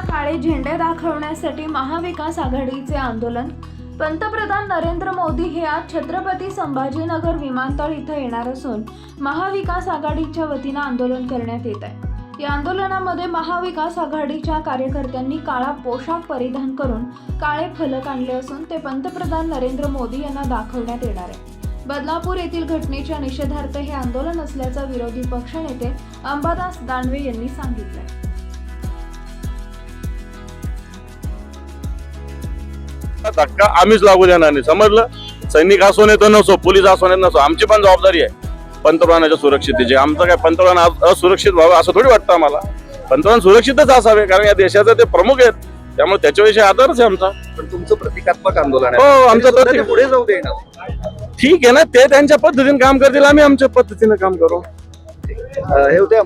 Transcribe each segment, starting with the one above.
काळे झेंडे दाखवण्यासाठी महाविकास आघाडीचे आंदोलन. पंतप्रधान नरेंद्र मोदी हे आज छत्रपती संभाजीनगर विमानतळ इथं येणार असून महाविकास आघाडीच्या वतीनं आंदोलन करण्यात येत आहे. या आंदोलनामध्ये महाविकास आघाडीच्या कार्यकर्त्यांनी काळा पोशाख परिधान करून काळे फलक आणले असून ते पंतप्रधान नरेंद्र मोदी यांना दाखवण्यात येणार आहे बदलापूर येथील घटनेच्या निषेधार्थ हे आंदोलन असल्याचं विरोधी पक्षनेते अंबादास दानवे यांनी सांगितलं धक्का आम्हीच लागू देणार नाही. समजलं? सैनिक असो नाही तर नसो पोलीस असो नाही नसो आमची पण जबाबदारी आहे पंतप्रधानाच्या सुरक्षितेची. आमचं काय पंतप्रधान असुरक्षित व्हावं असं थोडी वाटतं आम्हाला. पंतप्रधान सुरक्षितच असावे कारण या देशाचे ते प्रमुख आहेत. त्यामुळे त्याच्याविषयी आदरच आहे आमचा. पण तुमचं प्रतिकात्मक आंदोलन हो, आमचं पुढे जाऊ देणार. ठीक आहे ना ते त्यांच्या पद्धतीने काम करतील आम्ही आमच्या पद्धतीने काम करू. हे होते.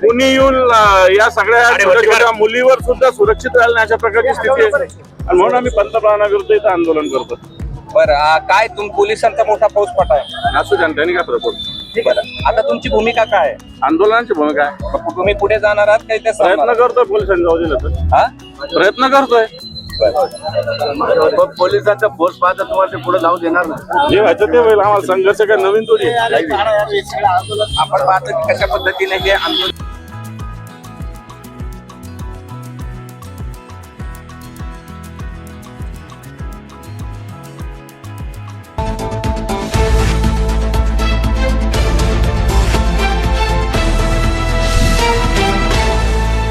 कुणी येऊन या सगळ्या छोट्या छोट्या मुलीवर सुद्धा सुरक्षित राहील अशा प्रकारची स्थिती आहे. आणि म्हणून आम्ही पंतप्रधानाविरुद्ध इथं आंदोलन करतो. बरं काय तुम पोलिसांचा मोठा फौजफाटा आहे असू जनतेने काय फरक पडतो. बरं आता तुमची भूमिका काय आहे? आंदोलनाची भूमिका आहे. तुम्ही पुढे जाणार आहात काही ते प्रयत्न करतोय पोलिसांनी जाऊ दिलं तर. हा? प्रयत्न करतोय. पोलिसांचा फोर्स पाहता तुम्हाला ते पुढे जाऊ देणार जे व्हायचं ते होईल. आम्हाला संघर्ष काय नवीन थोडी. आपण पाहतो कशा पद्धतीने हे आंदोलन